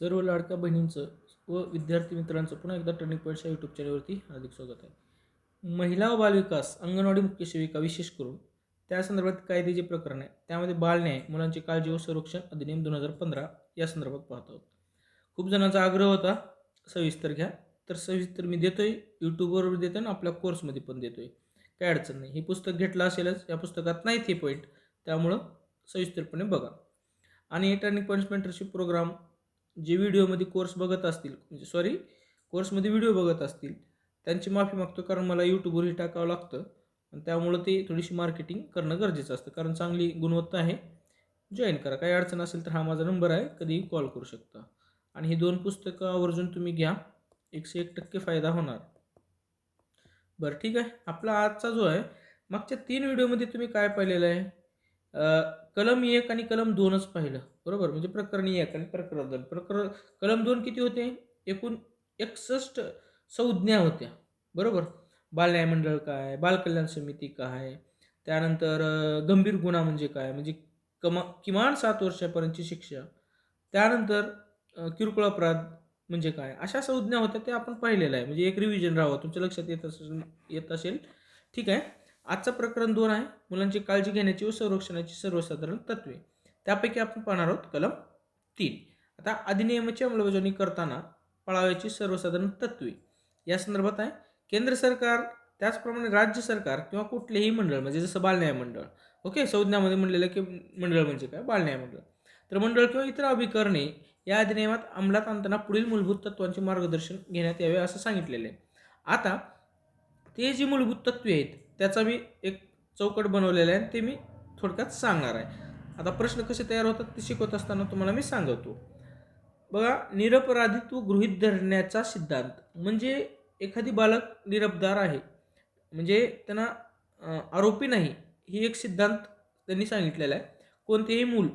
सर्व लाडक्या बहिणींचं व विद्यार्थी मित्रांचं पुन्हा एकदा टर्निंग पॉईंटच्या यूट्यूब चॅनलवरती हार्दिक स्वागत आहे. महिला व बालविकास अंगणवाडी मुख्य सेविका विशेष करून त्या संदर्भात कायदे जे प्रकरण आहे. त्यामध्ये बालन्याय मुलांची काळजी व संरक्षण अधिनियम दोन हजार पंधरा या संदर्भात पाहत आहोत. खूप जणांचा आग्रह होता सविस्तर घ्या. तर सविस्तर मी देतोय यूट्यूबवर देतोय ना आपल्या कोर्समध्ये पण देतोय. काय अडचण नाही. हे पुस्तक घेतलं असेलच या पुस्तकात नाहीत हे पॉईंट त्यामुळं सविस्तरपणे बघा. आणि टर्निंग पॉईंट्स मेंटरशिप प्रोग्राम जे व्हिडिओमध्ये कोर्स बघत असतील म्हणजे सॉरी कोर्समध्ये व्हिडिओ बघत असतील त्यांची माफी मागतो कारण मला यूट्यूबवरही टाकावं लागतं. आणि त्यामुळं ते थोडीशी मार्केटिंग करणं गरजेचं असतं. कारण चांगली गुणवत्ता आहे. जॉईन करा. काही अडचण असेल तर हा माझा नंबर आहे. कधीही कॉल करू शकता. आणि ही दोन पुस्तकं आवर्जून तुम्ही घ्या. एकशे एक टक्के फायदा होणार. बरं ठीक आहे. आपला आजचा जो आहे मागच्या तीन व्हिडिओमध्ये तुम्ही काय पाहिलेलं आहे? कलम एक आणि कलम दोनच पाहिलं. बरोबर? म्हणजे प्रकरण एक आणि प्रकरण दोन. प्रकरण कलम दोन किती होते? एकूण एकसष्ट संज्ञा होत्या. बरोबर? बाल मंडळ काय? बालकल्याण समिती काय? त्यानंतर गंभीर गुन्हा म्हणजे काय? म्हणजे कमा किमान सात वर्षापर्यंतची शिक्षा. त्यानंतर किरकोळ अपराध म्हणजे काय? अशा संज्ञा होत्या त्या आपण पाहिलेलं आहे. म्हणजे एक रिव्हिजन राहावं. तुमच्या लक्षात येत असेल येत असेल? ठीक आहे. आजचं प्रकरण दोन आहे. मुलांची काळजी घेण्याची व संरक्षणाची सर्वसाधारण तत्वे. त्यापैकी आपण पाहणार आहोत कलम तीन. आता अधिनियमाची अंमलबजावणी करताना पाळावयाची सर्वसाधारण तत्वे. या संदर्भात आहे केंद्र सरकार त्याचप्रमाणे राज्य सरकार किंवा कुठलेही मंडळ म्हणजे जसं बालन्याय मंडळ. ओके संज्ञामध्ये म्हणलेलं की मंडळ म्हणजे काय? बालन्याय मंडळ. तर मंडळ किंवा इतर अभिकरणे या अधिनियमात अंमलात आणताना पुढील मूलभूत तत्वांचे मार्गदर्शन घेण्यात यावे असं सांगितलेलं आहे. आता ते जी मूलभूत तत्वे आहेत त्याचा मी एक चौकट बनवलेला आहे आणि ते मी थोडक्यात सांगणार आहे. आता प्रश्न कसे तयार होतात ते शिकवत असताना तुम्हाला मी सांगवतो बघा निरपराधित्व गृहित धरण्याचा सिद्धांत. म्हणजे एखादी बालक निरपदार आहे. म्हणजे त्यांना आरोपी नाही ही एक सिद्धांत त्यांनी सांगितलेला आहे. कोणतेही मूल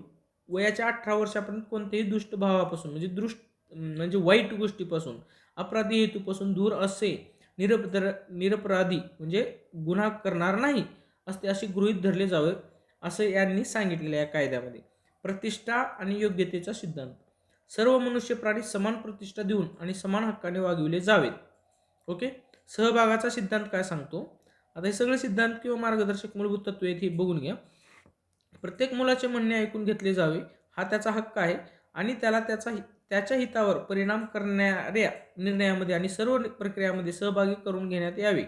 वयाच्या अठरा वर्षापर्यंत कोणत्याही दुष्ट भावापासून म्हणजे दृष्ट म्हणजे वाईट गोष्टीपासून अपराधी हेतूपासून दूर असे निरपदर निरपराधी म्हणजे गुन्हा करणार नाही असते असे गृहीत धरले जावे. असं यांनी सांगितलेलं या कायद्यामध्ये. प्रतिष्ठा आणि योग्यतेचा सिद्धांत. सर्व मनुष्य प्राणी समान प्रतिष्ठा देऊन आणि समान हक्काने वागविले जावेत. ओके? सहभागाचा सिद्धांत काय सांगतो? आता हे सगळे सिद्धांत किंवा मार्गदर्शक मूलभूत तत्वे हे बघून घ्या. प्रत्येक मुलाचे म्हणणे ऐकून घेतले जावे हा त्याचा हक्क आहे आणि त्याला त्याचा हि- त्याच्या हितावर परिणाम करणाऱ्या निर्णयामध्ये आणि सर्व प्रक्रियामध्ये सहभागी करून घेण्यात यावे.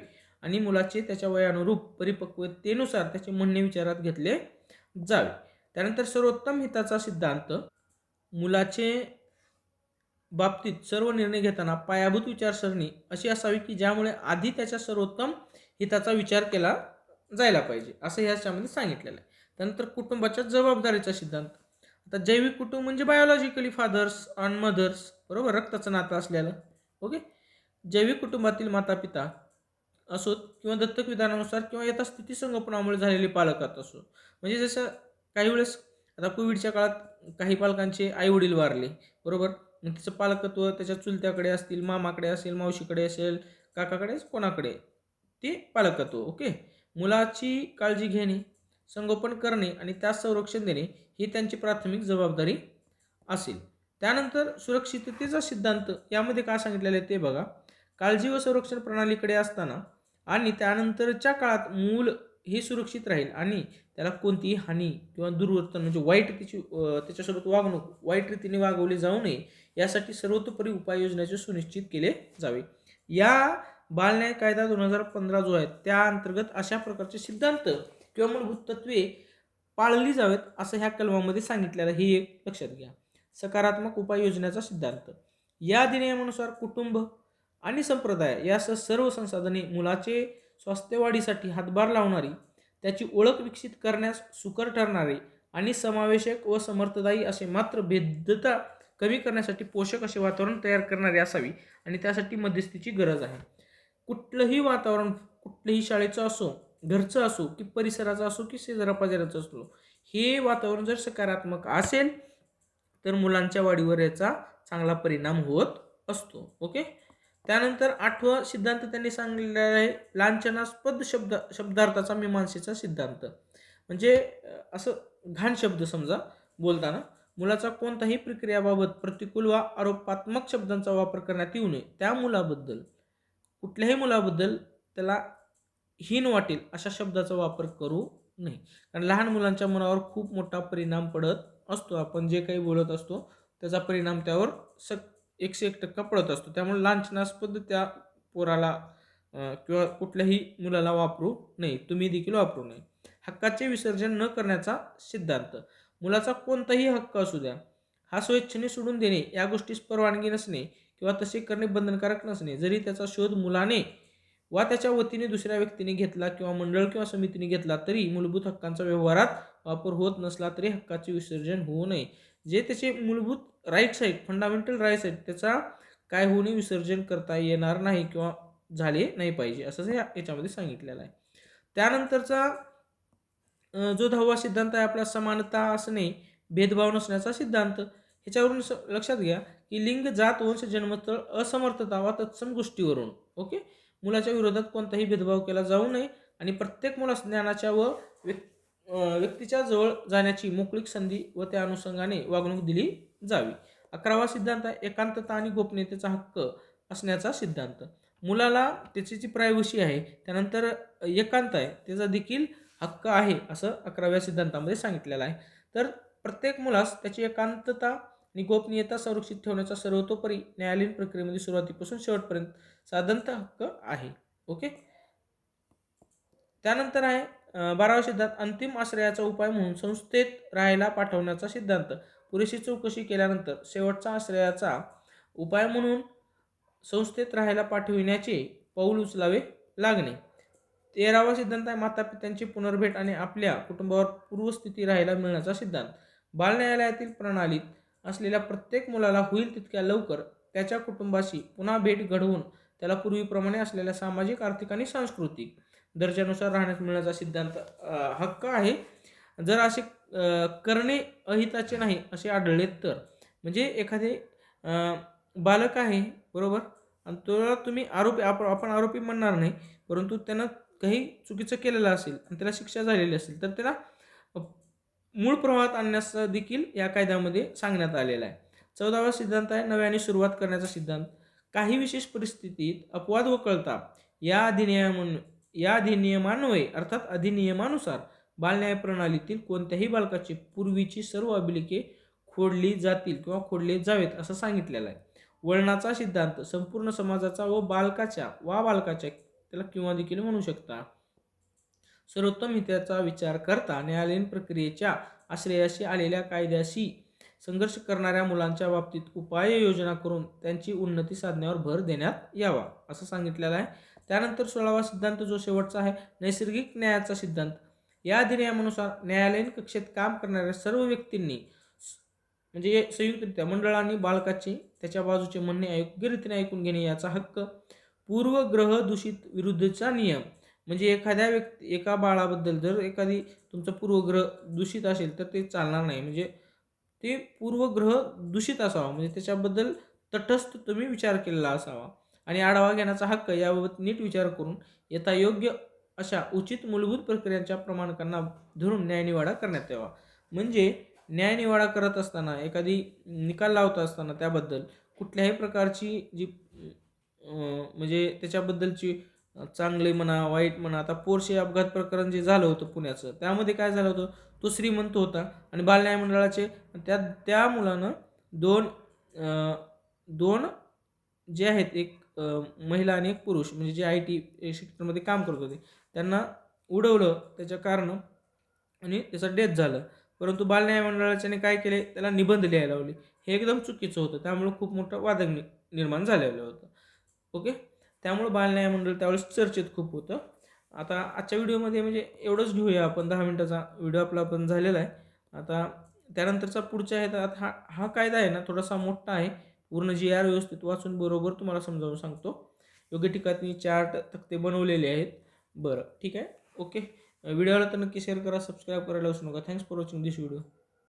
आणि मुलाचे त्याच्या वयानुरूप परिपक्वतेनुसार त्याचे म्हणणे विचारात घेतले जावे. त्यानंतर सर्वोत्तम हिताचा सिद्धांत मुलाचे बाबतीत सर्व निर्णय घेताना पायाभूत विचारसरणी अशी असावी की ज्यामुळे आधी त्याच्या सर्वोत्तम हिताचा विचार केला जायला पाहिजे असं ह्याच्यामध्ये सांगितलेलं आहे. त्यानंतर कुटुंबाच्या जबाबदारीचा सिद्धांत. आता जैविक कुटुंब म्हणजे बायोलॉजिकली फादर्स अँड मदर्स बरोबर? रक्ताचं नातं असलेलं. ओके? जैविक कुटुंबातील माता पिता असोत किंवा दत्तक विधानानुसार किंवा यथास्थिती संगोपनामुळे झालेले पालकात असो. म्हणजे जसं काही वेळेस आता कोविडच्या काळात काही पालकांचे आई वडील वारले बरोबर? मग त्याचं पालकत्व त्याच्या चुलत्याकडे असतील मामाकडे असेल मावशीकडे असेल काकाकडे कोणाकडे? ते पालकत्व ओके? मुलाची काळजी घेणे संगोपन करणे आणि त्यास संरक्षण देणे ही त्यांची प्राथमिक जबाबदारी असेल. त्यानंतर सुरक्षिततेचा सिद्धांत यामध्ये काय सांगितलेलं आहे ते बघा. काळजी व संरक्षण प्रणालीकडे असताना आणि त्यानंतरच्या काळात मूल हे सुरक्षित राहील आणि त्याला कोणतीही हानी किंवा दुर्वर्तन म्हणजे वाईट त्याची त्याच्यासोबत वागणूक वाईट रीतीने वागवली जाऊ नये यासाठी सर्वतोपरी उपाययोजनाचे सुनिश्चित केले जावे. या बालन्याय कायदा दोन हजार पंधरा जो आहे त्या अंतर्गत अशा प्रकारचे सिद्धांत किंवा मूलभूत तत्वे पाळली जावेत असं ह्या कलमामध्ये सांगितलेलं हे एक लक्षात घ्या. सकारात्मक उपाययोजनेचा सिद्धांत. या अधिनियमानुसार कुटुंब आणि संप्रदाय यासह सर्व संसाधने मुलाचे स्वास्थ्यवाढीसाठी हातभार लावणारी त्याची ओळख विकसित करण्यास सुकर ठरणारे आणि समावेशक व समर्थदायी असे मात्र भेदता कमी करण्यासाठी पोषक असे वातावरण तयार करणारे असावी आणि त्यासाठी मध्यस्थीची गरज आहे. कुठलंही वातावरण कुठल्याही शाळेचं असो घरचं असो की परिसराचं असो की शेजारापाजाराचं असो हे वातावरण जर सकारात्मक असेल तर मुलांच्या वाढीवर याचा चांगला परिणाम होत असतो. ओके? त्यानंतर आठवा सिद्धांत त्यांनी सांगलेला आहे लांछनास्पद शब्द शब्दार्थाचा मीमांसेचा सिद्धांत. म्हणजे असं घाण शब्द समजा बोलताना. मुलाचा कोणताही प्रक्रियाबाबत प्रतिकूल वा आरोपात्मक शब्दांचा वापर करण्यात येऊ नये त्या मुलाबद्दल. कुठल्याही मुलाबद्दल त्याला हीन वाटेल अशा शब्दाचा वापर करू नये. कारण लहान मुलांच्या मनावर खूप मोठा परिणाम पडत असतो. आपण जे काही बोलत असतो त्याचा परिणाम त्यावर सक एकशे एक टक्का पडत असतो. त्यामुळे लांछनास्पद त्या पोराला किंवा कुठल्याही मुलाला वापरू नये. तुम्ही देखील वापरू नये. हक्काचे विसर्जन न करण्याचा सिद्धांत. मुलाचा कोणताही हक्क असू द्या. हा स्वेच्छेने सोडून देणे या गोष्टीस परवानगी नसणे किंवा तसे करणे बंधनकारक नसणे. जरी त्याचा शोध मुलाने वा त्याच्या वतीने दुसऱ्या व्यक्तीने घेतला किंवा मंडळ किंवा समितीने घेतला तरी मूलभूत हक्कांचा व्यवहारात वापर होत नसला तरी हक्काचे विसर्जन होऊ नये. जे त्याचे मूलभूत राईट्स आहेत फंडामेंटल राईट्स आहेत त्याचा काय होऊ नये विसर्जन करता येणार नाही किंवा झाले नाही पाहिजे असं याच्यामध्ये सांगितलेलं आहे. त्यानंतरचा जो दहावा सिद्धांत आहे आपला समानता असणे भेदभाव नसण्याचा सिद्धांत ह्याच्यावरून स- लक्षात घ्या की लिंग जात वंश जन्मस्थळ असमर्थता वा तत्सम गोष्टीवरून ओके? मुलाच्या विरोधात कोणताही भेदभाव केला जाऊ नये आणि प्रत्येक मुलास ज्ञानाच्या व व्यक्ती व्यक्तीच्या जवळ जाण्याची मोकळीक संधी व त्या अनुषंगाने वागणूक दिली जावी. अकरावा सिद्धांत आहे एकांतता आणि गोपनीयतेचा हक्क असण्याचा सिद्धांत. मुलाला त्याची जी प्रायव्हसी आहे त्यानंतर एकांत आहे त्याचा देखील हक्क आहे असं अकराव्या सिद्धांतामध्ये सांगितलेलं आहे. तर प्रत्येक मुलास त्याची एकांतता आणि गोपनीयता संरक्षित ठेवण्याचा सर्वतोपरी न्यायालयीन प्रक्रियेमध्ये सुरुवातीपासून शेवटपर्यंत साधारणतः हक्क आहे. ओके? त्यानंतर आहे बारावा सिद्धांत अंतिम आश्रयाचा उपाय म्हणून संस्थेत राहायला पाठवण्याचा सिद्धांत. पुरेशी चौकशी केल्यानंतर शेवटचा आश्रयाचा उपाय म्हणून संस्थेत राहायला पाठविण्याचे पाऊल उचलावे लागणे. तेरावा सिद्धांत आहे माता पित्यांची पुनर्भेट आणि आपल्या कुटुंबावर पूर्वस्थिती राहायला मिळण्याचा सिद्धांत. बाल न्यायालयातील प्रणालीत असलेल्या प्रत्येक मुलाला होईल तितक्या लवकर त्याच्या कुटुंबाशी पुन्हा भेट घडवून त्याला पूर्वीप्रमाणे असलेल्या सामाजिक आर्थिक आणि सांस्कृतिक दर्जानुसार राहण्यास मिळण्याचा सिद्धांत हक्क आहे. जर असे करणे अहिताचे नाही असे आढळले तर. म्हणजे एखादे बालक आहे बरोबर? आणि तो तुम्ही आरोपी आपण आपण आरोपी म्हणणार नाही परंतु त्यानं काही चुकीचं केलेलं असेल आणि त्याला शिक्षा झालेली असेल तर त्याला मूळ प्रवाहात आणण्यास देखील या कायद्यामध्ये सांगण्यात आलेला आहे. चौदावा सिद्धांत आहे नव्याने सुरुवात करण्याचा सिद्धांत. काही विशेष परिस्थितीत अपवाद वकळता या अधिनियमा या अधिनियमान्वये अर्थात अधिनियमानुसार बालन्याय प्रणालीतील कोणत्याही बालकाची पूर्वीची सर्व अभिलेखे खोडली जातील किंवा खोडले जावेत असं सांगितलेलं आहे. वळणाचा सिद्धांत संपूर्ण समाजाचा व बालकाच्या वा बालकाच्या त्याला किंवा देखील म्हणू शकता. सर्वोत्तम हिताचा विचार करता न्यायालयीन प्रक्रियेच्या आश्रयाशी आलेल्या कायद्याशी संघर्ष करणाऱ्या मुलांच्या बाबतीत उपाययोजना करून त्यांची उन्नती साधण्यावर भर देण्यात यावा असं सांगितलेलं आहे. त्यानंतर सोळावा सिद्धांत जो शेवटचा आहे नैसर्गिक न्यायाचा सिद्धांत. या अधिनियमानुसार न्यायालयीन कक्षेत काम करणाऱ्या सर्व व्यक्तींनी म्हणजे संयुक्तरित्या मंडळांनी बालकाचे त्याच्या बाजूचे म्हणणे योग्यरीतीने ऐकून घेणे याचा हक्क. पूर्वग्रह दूषित विरुद्धचा नियम. म्हणजे एखाद्या व्यक्ती एका बाळाबद्दल जर एखादी तुमचं पूर्वग्रह दूषित असेल तर ते चालणार नाही. म्हणजे ते पूर्वग्रह दूषित असावा. म्हणजे त्याच्याबद्दल तटस्थ तुम्ही विचार केलेला असावा. आणि आढावा घेण्याचा हक्क याबाबत नीट विचार करून यथा योग्य अशा उचित मूलभूत प्रक्रियांच्या प्रमाणकांना धरून न्यायनिवाडा करण्यात यावा. म्हणजे न्यायनिवाडा करत असताना एखादी निकाल लावत असताना त्याबद्दल कुठल्याही प्रकारची जी म्हणजे त्याच्याबद्दलची चांगले म्हणा वाईट म्हणा आता पोरशे अपघात प्रकरण जे झालं होतं पुण्याचं त्यामध्ये काय झालं होतं? तो श्रीमंत होता आणि बाल न्यायमंडळाचे त्या त्या मुलानं दोन दोन जे आहेत एक महिला आणि एक पुरुष म्हणजे जे आय टी सेक्टरमध्ये काम करत होते त्यांना उडवलं त्याच्या कारण आणि त्याचं डेथ झालं. परंतु बालन्याय मंडळाच्याने काय केले त्याला निबंध लिहायला लावले. हे एकदम चुकीचं होतं. त्यामुळे खूप मोठं वादक निर्माण झालेलं होतं. ओके? त्यामुळे बालन्याय मंडळ त्यावेळेस चर्चेत खूप होतं. आता आजच्या व्हिडिओमध्ये म्हणजे एवढंच घेऊया आपण. दहा मिनटाचा व्हिडिओ आपला पण झालेला आहे. आता त्यानंतरचा पुढच्या आहे तर आता हा हा कायदा आहे ना थोडासा मोठा आहे. पूर्ण जी आर व्यवस्थित वाचून बरोबर तुम्हाला समजावून सांगतो. योग्य ठिकाणी चार्ट तक्ते बनवलेले आहेत. बरं ठीक आहे? ओके. व्हिडिओला तर नक्की शेअर करा सबस्क्राईब करायला विसरू नका. Thanks for watching this video